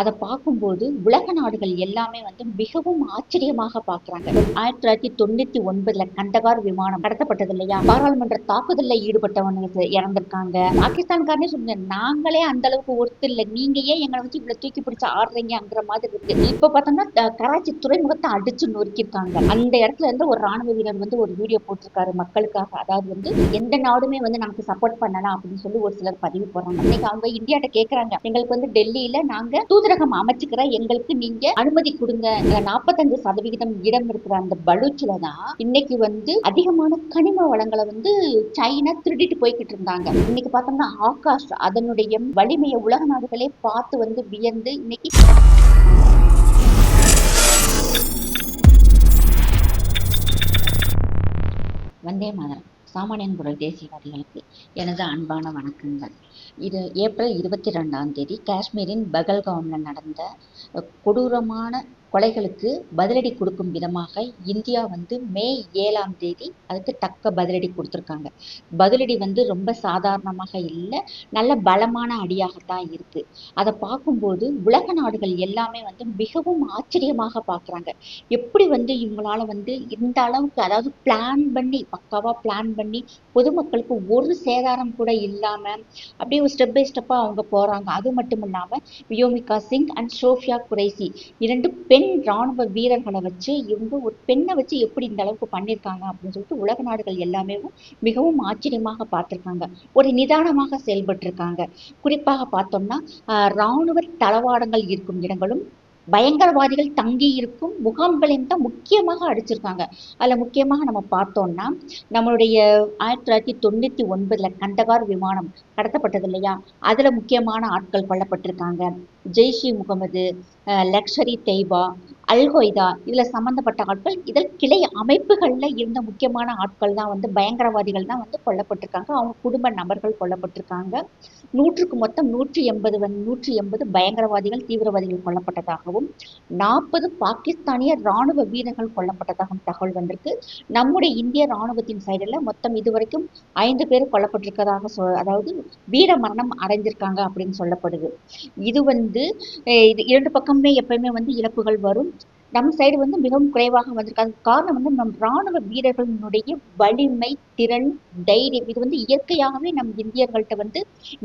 அதை பார்க்கும்போது உலக நாடுகள் எல்லாமே வந்து மிகவும் ஆச்சரியமாக பார்க்குறாங்க ஆயிரத்தி தொள்ளாயிரத்தி தொண்ணூத்தி ஒன்பதுல கண்டகார் விமானம் கடத்தப்பட்டது இல்லையா? பாராளுமன்ற தாக்குதலில் ஈடுபட்டவனுக்கு இறந்திருக்காங்க. பாகிஸ்தான்காரனே சொன்ன நாங்களே அந்த அளவுக்கு ஒருத்தர் இல்லை. நீங்க ஏன் எங்களை வச்சு இவ்வளவு தூக்கி பிடிச்சு ஆடுறீங்கிற மாதிரி இருக்கு. இப்ப பார்த்தோம்னா கராச்சி துறைமுகத்தை அடிச்சு நொறுக்கியிருக்காங்க. அந்த இடத்துல இருந்து ஒரு ராணுவ வீரர் வந்து ஒரு வீடியோ போட்டிருக்காரு மக்களுக்காக. அதாவது வந்து எந்த நாடுமே வந்து நமக்கு சப்போர்ட் பண்ணலாம் அப்படின்னு சொல்லி ஒரு சிலர் பதிவு போடுறாங்க. இன்னைக்கு அவங்க இந்தியாட்ட கேக்குறாங்க எங்களுக்கு வந்து டெல்லியில நாங்க தூதரகம் அமைச்சுக்கிற எங்களுக்கு நீங்க அனுமதி கொடுங்க. நாற்பத்தஞ்சு சதவிகிதம் இடம் இருக்கிற அந்த பலூச்சில தான் இன்னைக்கு வந்து அதிகமான கனிம வளங்களை வந்து சைனா திருடிட்டு போய்கிட்டு இருந்தாங்க. இன்னைக்கு பார்த்தோம்னா ஆகாஷ் அதனுடைய வலிமையை உலக நாடுகளே பார்த்து வந்து வியந்து இன்னைக்கு வந்தே மாதரம். சாமானியன் குரல் தேசியவாதிகளுக்கு எனது அன்பான வணக்கங்கள். இது ஏப்ரல் இருபத்தி ரெண்டாம் தேதி காஷ்மீரின் பகல்காமில் நடந்த கொடூரமான கொலைகளுக்கு பதிலடி கொடுக்கும் விதமாக இந்தியா வந்து மே ஏழாம் தேதி அதுக்கு தக்க பதிலடி கொடுத்துருக்காங்க. பதிலடி வந்து ரொம்ப சாதாரணமாக இல்லை நல்ல பலமான அடியாகத்தான் இருக்கு. அதை பார்க்கும்போது உலக நாடுகள் எல்லாமே வந்து மிகவும் ஆச்சரியமாக பார்க்குறாங்க. எப்படி வந்து இவங்களால வந்து இந்த அளவுக்கு அதாவது பிளான் பண்ணி பக்காவா பிளான் பண்ணி பொதுமக்களுக்கு ஒரு சேதாரம் கூட இல்லாம அப்படியே ஒரு ஸ்டெப் பை ஸ்டெப்பா அவங்க போறாங்க. அது மட்டும் இல்லாம வியோமிகா சிங் அண்ட் சோஃபியா குரைசி இரண்டு பெண் பெண் ராணுவ வீரர்களை வச்சு இவங்க ஒரு பெண்ணை வச்சு எப்படி இந்த அளவுக்கு பண்ணியிருக்காங்க அப்படின்னு சொல்லிட்டு உலக நாடுகள் எல்லாமே மிகவும் ஆச்சரியமாக பார்த்துருக்காங்க. ஒரு நிதானமாக செயல்பட்டிருக்காங்க. குறிப்பாக பார்த்தோம்னா இராணுவ தளவாடங்கள் இருக்கும் இடங்களும் பயங்கரவாதிகள் தங்கி இருக்கும் முகாம்களையும் தான் முக்கியமாக அடிச்சிருக்காங்க. அதில் முக்கியமாக நம்ம பார்த்தோம்னா நம்மளுடைய ஆயிரத்தி தொள்ளாயிரத்தி தொண்ணூற்றி ஒன்பதில் கண்டகார் விமானம் கடத்தப்பட்டது இல்லையா? அதில் முக்கியமான ஆட்கள் கொல்லப்பட்டிருக்காங்க. ஜெய்ஷி முகமது அஹ் லக்ஷரி தெய்பா அல்கொய்தா இதுல சம்மந்தப்பட்ட ஆட்கள் இதில் கிளை அமைப்புகள்ல இருந்த முக்கியமான ஆட்கள் தான் வந்து பயங்கரவாதிகள் தான் வந்து கொல்லப்பட்டிருக்காங்க. அவங்க குடும்ப நபர்கள் கொல்லப்பட்டிருக்காங்க. நூற்றுக்கு மொத்தம் நூற்றி எண்பது வந்து நூற்றி எண்பது பயங்கரவாதிகள் தீவிரவாதிகள் கொல்லப்பட்டதாகவும் நாற்பது பாகிஸ்தானிய ராணுவ வீரர்கள் கொல்லப்பட்டதாகவும் தகவல் வந்திருக்கு. நம்முடைய இந்திய ராணுவத்தின் சைடுல மொத்தம் இதுவரைக்கும் ஐந்து பேர் கொல்லப்பட்டிருக்கதாக சொ அதாவது வீர மரணம் அடைஞ்சிருக்காங்க அப்படின்னு சொல்லப்படுது. இது வந்து வந்து இது இரண்டு பக்கமுமே எப்பயுமே வந்து இழப்புகள் வரும். நம்ம சைடு வந்து மிகவும் குறைவாக வந்திருக்கு. அதுக்கு காரணம் வந்து நம் ராணுவ வீரர்களினுடைய வலிமை திறன் தைரியம் இது வந்து இயற்கையாகவே நம் இந்தியர்கள்ட்ட வந்து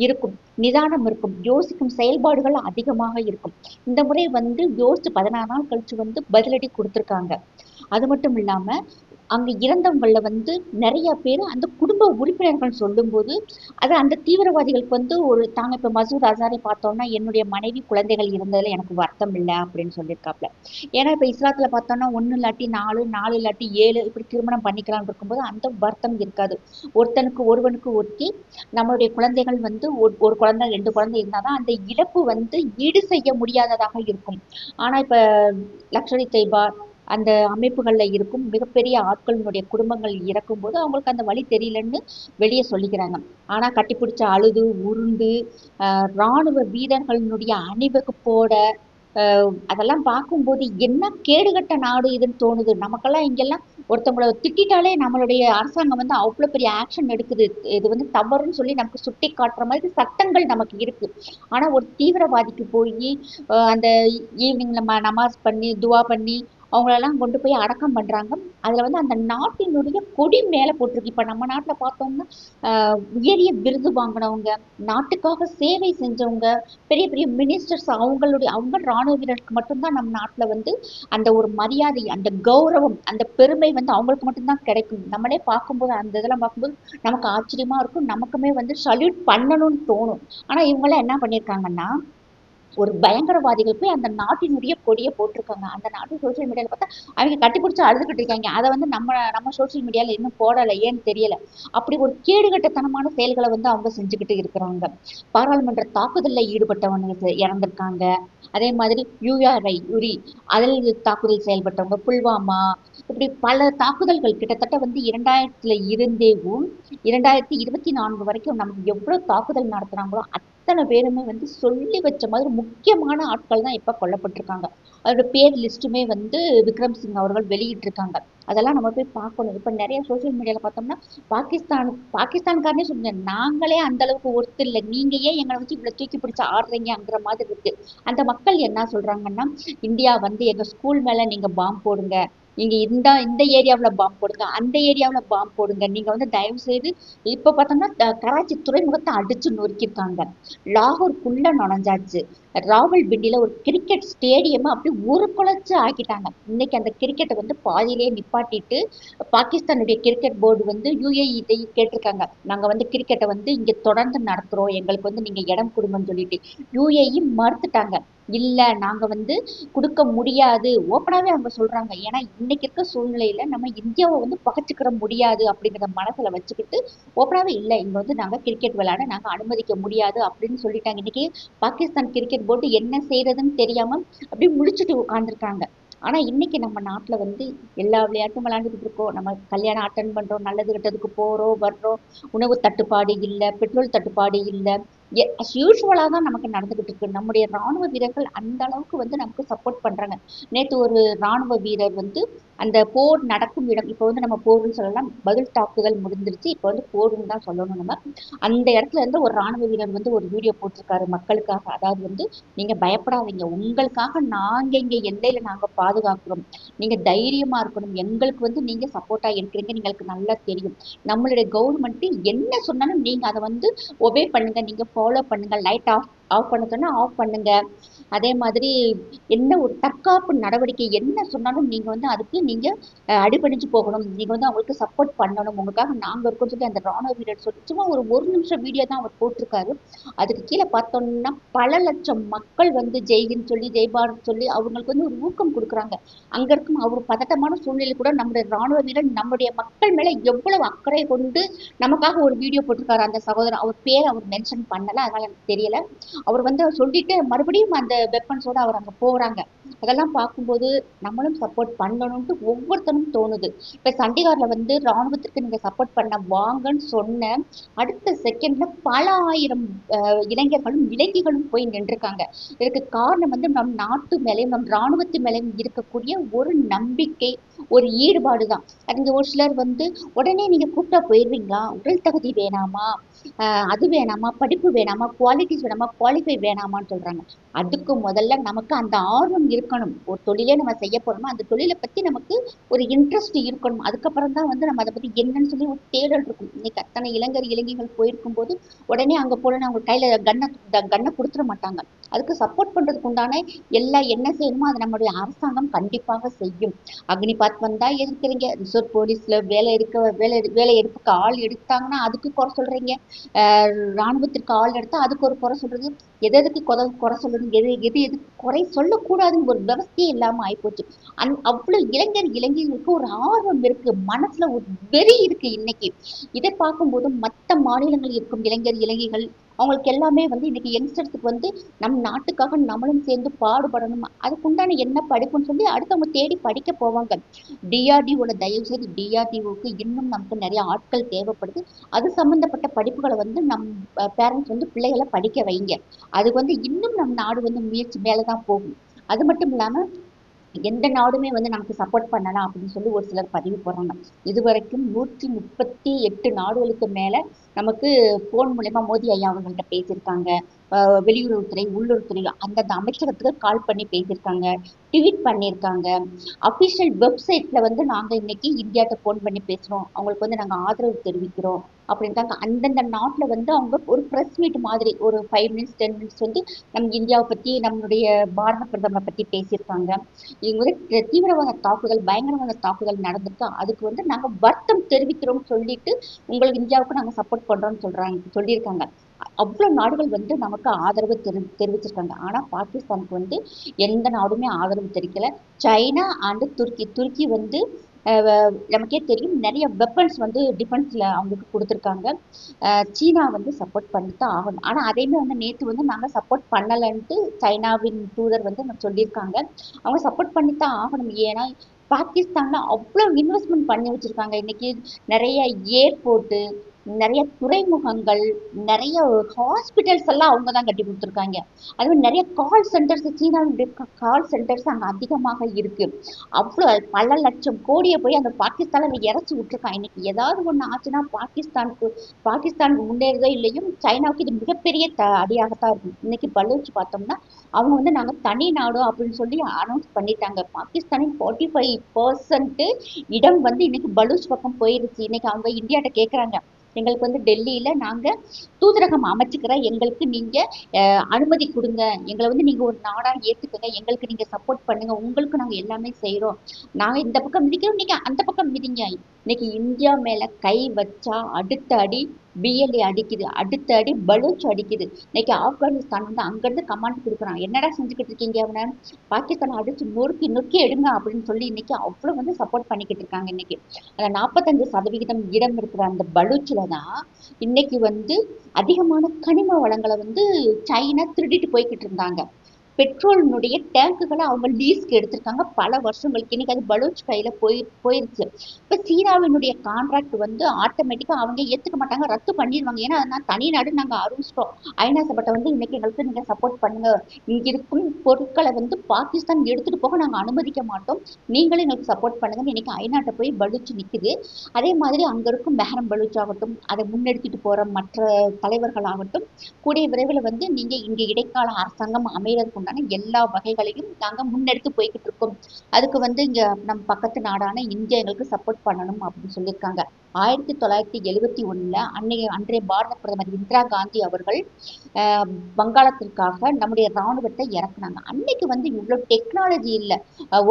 இருக்கும் நிதானம் இருக்கும் யோசிக்கும் செயல்பாடுகள் அதிகமாக இருக்கும். இந்த முறை வந்து யோசிச்சு பதினாறு நாள் கழிச்சு வந்து பதிலடி கொடுத்துருக்காங்க. அது மட்டும் இல்லாம அங்க இறந்தவங்களில் வந்து நிறைய பேர் அந்த குடும்ப உறுப்பினர்கள் சொல்லும்போது அது அந்த தீவிரவாதிகளுக்கு வந்து ஒரு தாங்க இப்போ மசூத் அசாரை பார்த்தோம்னா என்னுடைய மனைவி குழந்தைகள் இருந்ததில் எனக்கு வருத்தம் இல்லை அப்படின்னு சொல்லியிருக்காப்ல. ஏன்னா இப்போ இஸ்லாத்தில் பார்த்தோம்னா ஒன்று இல்லாட்டி நாலு நாலு இல்லாட்டி ஏழு இப்படி திருமணம் பண்ணிக்கலாம்னு இருக்கும்போது அந்த வருத்தம் இருக்காது. ஒருத்தனுக்கு ஒருவனுக்கு ஒருத்தி நம்மளுடைய குழந்தைகள் வந்து ஒரு ஒரு குழந்தை ரெண்டு குழந்தை இருந்தால் தான் அந்த இழப்பு வந்து ஈடு செய்ய முடியாததாக இருக்கும். ஆனால் இப்போ லக்ஷரி தைபா அந்த அமைப்புகளில் இருக்கும். மிகப்பெரிய ஆட்களினுடைய குடும்பங்கள் இறக்கும்போது அவங்களுக்கு அந்த வழி தெரியலன்னு வெளியே சொல்லிக்கிறாங்க. ஆனால் கட்டிப்பிடிச்ச அழுது உருண்டு இராணுவ ராணுவ வீரர்களினுடைய அணிவகுப்போட போட அதெல்லாம் பார்க்கும்போது என்ன கேடுகட்ட நாடு இதுன்னு தோணுது. நமக்கெல்லாம் இங்கெல்லாம் ஒருத்தவங்கள திட்டிட்டாலே நம்மளுடைய அரசாங்கம் வந்து அவ்வளோ பெரிய ஆக்ஷன் எடுக்குது. இது வந்து தவறுன்னு சொல்லி நமக்கு சுட்டி காட்டுற மாதிரி சட்டங்கள் நமக்கு இருக்கு. ஆனால் ஒரு தீவிரவாதிக்கு போய் அந்த ஈவினிங்ல நமாஸ் பண்ணி துவா பண்ணி அவங்களெல்லாம் கொண்டு போய் அடக்கம் பண்றாங்க. அதுல வந்து அந்த நாட்டினுடைய கொடி மேலே போட்டிருக்கு. இப்ப நம்ம நாட்டில் பார்த்தோம்னா உயரிய விருது வாங்கினவங்க நாட்டுக்காக சேவை செஞ்சவங்க பெரிய பெரிய மினிஸ்டர்ஸ் அவங்களுடைய அவங்க ராணுவ வீரருக்கு மட்டும்தான் நம்ம நாட்டில் வந்து அந்த ஒரு மரியாதை அந்த கௌரவம் அந்த பெருமை வந்து அவங்களுக்கு மட்டும்தான் கிடைக்கும். நம்மளே பார்க்கும்போது அந்த இதெல்லாம் பார்க்கும்போது நமக்கு ஆச்சரியமா இருக்கும். நமக்குமே வந்து சல்யூட் பண்ணணும்னு தோணும். ஆனா இவங்கெல்லாம் என்ன பண்ணியிருக்காங்கன்னா ஒரு பயங்கரவாதிகள் போய் அந்த நாட்டினுடைய கொடியை போட்டிருக்காங்க. அந்த நாட்டு சோசியல் மீடியால பார்த்தா அவங்க கட்டிப்பிடிச்சு அழுதுகிட்டு இருக்காங்க. அதை வந்து நம்ம நம்ம சோசியல் மீடியால இன்னும் போடலை. ஏன்னு தெரியல. அப்படி ஒரு கேடுகட்டத்தனமான செயல்களை வந்து அவங்க செஞ்சுக்கிட்டு இருக்கிறாங்க. பாராளுமன்ற தாக்குதலில் ஈடுபட்டவங்க இறந்திருக்காங்க. அதே மாதிரி யூஆர்ஐ யுரி அதில் தாக்குதல் செயல்பட்டவங்க புல்வாமா இப்படி பல தாக்குதல்கள் கிட்டத்தட்ட வந்து இரண்டாயிரத்துல இருந்தேவும் இரண்டாயிரத்தி இருபத்தி நான்கு வரைக்கும் நமக்கு எவ்வளவு தாக்குதல் நடத்துனாங்களோ அத்தனை பேருமே வந்து சொல்லி வச்ச மாதிரி முக்கியமான ஆட்கள் தான் இப்போ கொல்லப்பட்டிருக்காங்க. அதோட பேர் லிஸ்ட்டுமே வந்து விக்ரம் சிங் அவர்கள் வெளியிட்டிருக்காங்க. அதெல்லாம் நம்ம போய் பார்க்கணும். இப்போ நிறைய சோசியல் மீடியாவில் பார்த்தோம்னா பாகிஸ்தான் பாகிஸ்தான்காரனே சொல்லுங்க நாங்களே அந்த அளவுக்கு ஒருத்தர் இல்லை. நீங்க ஏன் எங்களை வச்சு இவ்வளவு தூக்கி பிடிச்சு ஆடுறீங்கங்கிற மாதிரி இருக்கு. அந்த மக்கள் என்ன சொல்றாங்கன்னா இந்தியா வந்து எங்க ஸ்கூல் மேல நீங்க பாம்பு போடுங்க. நீங்க இந்த இந்த ஏரியாவில் பாம்பு போடுங்க அந்த ஏரியாவில் பாம்பு போடுங்க. நீங்க வந்து தயவு செய்து இப்போ பார்த்தோம்னா கராச்சி துறைமுகத்தை அடிச்சு நொறுக்கியிருக்காங்க. லாகூர்க்குள்ள நுழைஞ்சாச்சு. ராவல்பிண்டியில ஒரு கிரிக்கெட் ஸ்டேடியம் அப்படி ஒரு குலைச்சு ஆக்கிட்டாங்க. இன்னைக்கு அந்த கிரிக்கெட்டை வந்து பாதியிலேயே நிப்பாட்டிட்டு பாகிஸ்தானுடைய கிரிக்கெட் போர்டு வந்து யூஏஇ இதை கேட்டிருக்காங்க. நாங்கள் வந்து கிரிக்கெட்டை வந்து இங்கே தொடர்ந்து நடத்துகிறோம் எங்களுக்கு வந்து நீங்கள் இடம் கொடுங்கன்னு சொல்லிட்டு. யூஏஇ மறுத்துட்டாங்க. இல்லை நாங்க வந்து கொடுக்க முடியாது. ஓப்பனாவே அவங்க சொல்றாங்க. ஏன்னா இன்னைக்கு இருக்க சூழ்நிலையில நம்ம இந்தியாவை வந்து பகச்சுக்கிற முடியாது அப்படிங்கிறத மனசுல வச்சுக்கிட்டு ஓப்பனாகவே இல்லை இங்க வந்து நாங்க கிரிக்கெட் விளையாட நாங்கள் அனுமதிக்க முடியாது அப்படின்னு சொல்லிட்டாங்க. இன்னைக்கு பாகிஸ்தான் கிரிக்கெட் போர்டு என்ன செய்யறதுன்னு தெரியாம அப்படியே முழிச்சிட்டு உட்காந்துருக்காங்க ஆனா இன்னைக்கு நம்ம நாட்டுல வந்து எல்லா விளையாட்டும் விளையாண்டுக்கிட்டு இருக்கோம். நம்ம கல்யாணம் அட்டன் பண்றோம் நல்லது கெட்டதுக்கு போறோம் வர்றோம். உணவு தட்டுப்பாடு இல்லை பெட்ரோல் தட்டுப்பாடு இல்லை. அஸ் தான் நமக்கு நடந்துகிட்டு இருக்கு. நம்முடைய ராணுவ வீரர்கள் அந்த அளவுக்கு வந்து நமக்கு சப்போர்ட் பண்றாங்க. நேத்து ஒரு ராணுவ வீரர் வந்து அந்த போர் நடக்கும் இடம் இப்போ வந்து நம்ம போர்னு சொல்லலாம் பதில் தாக்குதல் முடிஞ்சிருச்சு. இப்போ வந்து போர்னு தான் சொல்லணும் நம்ம. அந்த இடத்துல இருந்து ஒரு ராணுவ வீரர் வந்து ஒரு வீடியோ போட்டிருக்காரு மக்களுக்காக. அதாவது வந்து நீங்க பயப்படாதீங்க. உங்களுக்காக நாங்க இங்க எல்லையில நாங்க பாதுகாக்கிறோம். நீங்க தைரியமா இருக்கணும். எங்களுக்கு வந்து நீங்க சப்போர்ட்டா இருக்கிறீங்க. எங்களுக்கு நல்லா தெரியும். நம்மளுடைய கவர்மெண்ட் என்ன சொன்னாலும் நீங்க அதை வந்து ஒபே பண்ணுங்க. நீங்க ஃபாலோ பண்ணுங்க லைட் ஆஃப் ஆஃப் பண்ண சொன்னால் ஆஃப் பண்ணுங்க. அதே மாதிரி என்ன ஒரு தற்காப்பு நடவடிக்கை என்ன சொன்னாலும் நீங்க வந்து அதுக்கு நீங்க அடிபணிஞ்சு போகணும். நீங்க வந்து அவங்களுக்கு சப்போர்ட் பண்ணணும். உங்களுக்காக நாங்க இருக்கோம்னு சொல்லி அந்த ராணுவ வீரர் சொல்லி சும்மா ஒரு ஒரு நிமிஷம் வீடியோ தான் அவர் போட்டிருக்காரு. அதுக்கு கீழே பார்த்தோம்னா பல லட்சம் மக்கள் வந்து ஜெய்கின்னு சொல்லி ஜெய்பாரத் சொல்லி அவங்களுக்கு வந்து ஒரு ஊக்கம் கொடுக்குறாங்க. அங்க இருக்கும் அவர் பதட்டமான சூழ்நிலை கூட நம்முடைய ராணுவ வீரர் நம்முடைய மக்கள் மேலே எவ்வளவு அக்கறை கொண்டு நமக்காக ஒரு வீடியோ போட்டிருக்காரு அந்த சகோதரர். அவர் பேர் அவர் மென்ஷன் பண்ணலை. அதனால் எனக்கு தெரியல. அவர் வந்து சொல்லிட்டு மறுபடியும் அந்த வெப்பன்ஸோட அவர் அங்க போறாங்க. அதெல்லாம் பார்க்கும்போது நம்மளும் சப்போர்ட் பண்ணணும்ட்டு ஒவ்வொருத்தரும் தோணுது. இப்ப சண்டிகார்ல வந்து ராணுவத்திற்கு நீங்க சப்போர்ட் பண்ண வாங்கன்னு சொன்ன அடுத்த செகண்ட்ல பல ஆயிரம் இளைஞர்களும் இளைஞர்களும் போய் நின்றுருக்காங்க. இதுக்கு காரணம் வந்து நம் நாட்டு மேலேயும் நம் ராணுவத்து மேலேயும் இருக்கக்கூடிய ஒரு நம்பிக்கை ஒரு ஈடுபாடு தான் அது ஒரு சிலர் வந்து உடனே நீங்க கூப்பிட்டா போயிடுவீங்களா உடல் தகுதி வேணாமா? அது வேணாமா படிப்பு வேணாமா குவாலிட்டிஸ் வேணாமா குவாலிஃபை வேணாமான்னு சொல்றாங்க. அதுக்கு முதல்ல நமக்கு அந்த ஆர்வம் இருக்கணும். ஒரு தொழிலே நம்ம செய்ய போறோமோ அந்த தொழிலை பத்தி நமக்கு ஒரு இன்ட்ரெஸ்ட் இருக்கணும். அதுக்கப்புறம் தான் வந்து நம்ம அதை பத்தி என்னன்னு சொல்லி ஒரு தேடல் இருக்கும். இன்னைக்கு அத்தனை இளைஞர் இளைஞர்கள் போயிருக்கும் போது உடனே அங்க போனா அவங்க கையில கண்ணை கண்ணை கொடுத்துட மாட்டாங்க. அதுக்கு சப்போர்ட் பண்ணுறதுக்கு உண்டான எல்லா என்ன செய்யணுமோ அதை நம்மளுடைய அரசாங்கம் கண்டிப்பாக செய்யும். அக்னிபாத் வந்தால் எதிர்க்கிறீங்க. ரிசர்வ் போலீஸில் வேலை எடுக்க வேலை வேலை எடுப்புக்கு ஆள் எடுத்தாங்கன்னா அதுக்கு குறை சொல்கிறீங்க இராணுவத்திற்கு ராணுவத்திற்கு ஆள் எடுத்தால் அதுக்கு ஒரு குறை சொல்கிறது எது எதுக்கு குறை குறை சொல்கிறது எது எது எது குறை சொல்லக்கூடாதுன்னு ஒரு விவசாயம் இல்லாமல் ஆகிப்போச்சு அந் அவ்வளோ இளைஞர் இளைஞர்களுக்கு ஒரு ஆர்வம் இருக்குது மனசில் ஒரு வெறி இருக்கு இன்னைக்கு. இதை பார்க்கும்போது மற்ற மாநிலங்களில் இருக்கும் இளைஞர் இளைஞர்கள் அவங்களுக்கு எல்லாமே வந்து இன்னைக்கு யங்ஸ்டர்ஸுக்கு வந்து நம் நாட்டுக்காக நம்மளும் சேர்ந்து பாடுபடணும். அதுக்குண்டான என்ன படிப்புன்னு சொல்லி அடுத்தவங்க தேடி படிக்க போவாங்க. டிஆர்டிஓட தயவு செய்து டிஆர்டிஓக்கு இன்னும் நமக்கு நிறைய ஆட்கள் தேவைப்படுது. அது சம்பந்தப்பட்ட படிப்புகளை வந்து நம் பேரண்ட்ஸ் வந்து பிள்ளைகளை படிக்க வைங்க. அது வந்து இன்னும் நம் நாடு வந்து முயற்சி மேலதான் போகும். அது மட்டும் இல்லாம எந்த நாடுமே வந்து நமக்கு சப்போர்ட் பண்ணலாம் அப்படின்னு சொல்லி ஒரு சிலர் பதிவு போடுறாங்க. இதுவரைக்கும் நூற்றி முப்பத்தி எட்டு நாடுகளுக்கு மேல நமக்கு போன் மூலயமா மோடி ஐயா அவங்கள்ட்ட பேசியிருக்காங்க. வெளியுறவுத்துறை உள்ளுறவுத்துறை அந்தந்த அமைச்சகத்துக்கு கால் பண்ணி பேசியிருக்காங்க. ட்வீட் பண்ணியிருக்காங்க. அஃபிஷியல் வெப்சைட்ல வந்து நாங்க இன்னைக்கு இந்தியாட்ட ஃபோன் பண்ணி பேசுறோம். அவங்களுக்கு வந்து நாங்க ஆதரவு தெரிவிக்கிறோம். அப்படின்ட்டாங்க அந்தந்த நாட்டில் வந்து அவங்க ஒரு ப்ரெஸ் மீட் மாதிரி ஒரு ஃபைவ் மினிட்ஸ் டென் மினிட்ஸ் வந்து நம்ம இந்தியாவை பத்தி நம்மளுடைய பாரத பிரதமரை பத்தி பேசியிருக்காங்க. இவங்க வந்து தீவிரவாத தாக்குதல் பயங்கரவாத தாக்குதல் நடந்திருக்கு. அதுக்கு வந்து நாங்க வருத்தம் தெரிவிக்கிறோம் சொல்லிட்டு உங்களுக்கு இந்தியாவுக்கு நாங்கள் சப்போர்ட் பண்றோம்னு சொல்றாங்க சொல்லியிருக்காங்க. அவ்வளவு நாடுகள் வந்து நமக்கு ஆதரவு தெரி தெரிவிச்சிருக்காங்க. ஆனா பாகிஸ்தானுக்கு வந்து எந்த நாடுமே ஆதரவு தெரிவிக்கல. சைனா அண்ட் துருக்கி துருக்கி வந்து நமக்கே தெரியும். நிறைய வெப்பன்ஸ் வந்து டிஃபென்ஸ்ல அவங்களுக்கு கொடுத்துருக்காங்க. அஹ் சீனா வந்து சப்போர்ட் பண்ணித்தான் ஆகணும். ஆனா அதையுமே வந்து நேற்று வந்து நாங்க சப்போர்ட் பண்ணலைன்ட்டு சைனாவின் தூதர் வந்து சொல்லியிருக்காங்க. அவங்க சப்போர்ட் பண்ணித்தான் ஆகணும். ஏன்னா பாகிஸ்தான்ல அவ்வளோ இன்வெஸ்ட்மெண்ட் பண்ணி வச்சிருக்காங்க. இன்னைக்கு நிறைய ஏர்போர்ட்டு நிறைய துறைமுகங்கள் நிறைய ஹாஸ்பிட்டல்ஸ் எல்லாம் அவங்க தான் கட்டி கொடுத்துருக்காங்க. அது மாதிரி நிறைய கால் சென்டர்ஸ் சீனாவுடைய கால் சென்டர்ஸ் அங்கே அதிகமாக இருக்கு. அவ்வளோ பல லட்சம் கோடியை போய் அந்த பாகிஸ்தானில் இறச்சி விட்டுருக்கான் இன்னைக்கு ஏதாவது ஒன்று ஆச்சுன்னா பாகிஸ்தானுக்கு பாகிஸ்தானுக்கு முன்னேறதோ இல்லையும் சைனாவுக்கு இது மிகப்பெரிய த அடியாகத்தான் இருக்கும். இன்னைக்கு பலூச் பார்த்தோம்னா அவங்க வந்து நாங்கள் தனி நாடு அப்படின்னு சொல்லி அனௌன்ஸ் பண்ணிட்டாங்க. பாகிஸ்தானின் ஃபார்ட்டி ஃபைவ் பர்சன்ட்டு இடம் வந்து இன்னைக்கு பலூச் பக்கம் போயிருச்சு. இன்னைக்கு அவங்க இந்தியாட்ட கேட்குறாங்க எங்களுக்கு வந்து டெல்லியில நாங்க தூதரகம் அமைச்சுக்கிறோம் எங்களுக்கு நீங்க அஹ், அனுமதி கொடுங்க. எங்களை வந்து நீங்க ஒரு நாடா ஏத்துக்கங்க. எங்களுக்கு நீங்க சப்போர்ட் பண்ணுங்க. உங்களுக்கு நாங்க எல்லாமே செய்கிறோம் நாங்க இந்த பக்கம் மிதிக்கிறோம். நீங்க அந்த பக்கம் மிதிங்க. இன்னைக்கு இந்தியா மேல கை வச்சா அடுத்த அடி பிஎல்ஏ அடிக்குது அடுத்த அடி பலூச் அடிக்குது. இன்னைக்கு ஆப்கானிஸ்தான் வந்து அங்கேருந்து கமாண்ட் கொடுக்குறான். என்னடா செஞ்சுக்கிட்டு இருக்கீங்க அவனை? பாகிஸ்தான் அடிச்சு நொறுக்கி நொறுக்கி எடுங்க அப்படின்னு சொல்லி இன்னைக்கு அவ்வளோ வந்து சப்போர்ட் பண்ணிக்கிட்டு இருக்காங்க இன்னைக்கு. அந்த நாற்பத்தஞ்சு சதவிகிதம் இடம் இருக்கிற அந்த பலூச்சில் தான் இன்னைக்கு வந்து அதிகமான கனிம வளங்களை வந்து சைனா திருடிட்டு போய்கிட்டு இருந்தாங்க. பெட்ரோலினுடைய டேங்குகளை அவங்க லீஸ்க்கு எடுத்திருக்காங்க. பல வருஷங்களுக்கு இன்னைக்கு அது பலூச் கையில் போய் போயிருச்சு. இப்போ சீனாவினுடைய கான்ட்ராக்ட் வந்து ஆட்டோமேட்டிக்காக அவங்க ஏற்றுக்க மாட்டாங்க. ரத்து பண்ணிடுவாங்க ஏன்னா அதனால் தனி நாடு நாங்கள் அறிவிச்சிட்டோம். ஐநா சபட்டை வந்து இன்னைக்கு எங்களுக்கு நீங்கள் சப்போர்ட் பண்ணுங்கள் இங்கே இருக்கும் பொருட்களை வந்து பாகிஸ்தான் எடுத்துகிட்டு போக நாங்கள் அனுமதிக்க மாட்டோம். நீங்களும் எங்களுக்கு சப்போர்ட் பண்ணுங்கன்னு இன்னைக்கு ஐநாட்டை போய் பலூச் நிற்குது அதே மாதிரி அங்கே இருக்கும் மெஹரம் பலூச் ஆகட்டும் அதை முன்னெடுத்துட்டு போகிற மற்ற தலைவர்களாகட்டும் கூடிய விரைவில் வந்து நீங்கள் இங்கே இடைக்கால அரசாங்கம் அமைகிறதுக்கு உண்டான எல்லா வகைகளையும் நாங்க முன்னெடுத்து போய்கிட்டு இருக்கோம். அதுக்கு வந்து இங்க நம்ம பக்கத்து நாடான இந்தியா எங்களுக்கு சப்போர்ட் பண்ணணும் அப்படின்னு சொல்லியிருக்காங்க. ஆயிரத்தி தொள்ளாயிரத்தி எழுபத்தி ஒண்ணுல அன்னைய அன்றைய பாரத பிரதமர் இந்திரா காந்தி அவர்கள் வங்காளத்திற்காக நம்முடைய ராணுவத்தை இறக்குனாங்க. அன்னைக்கு வந்து இவ்வளவு டெக்னாலஜி இல்லை.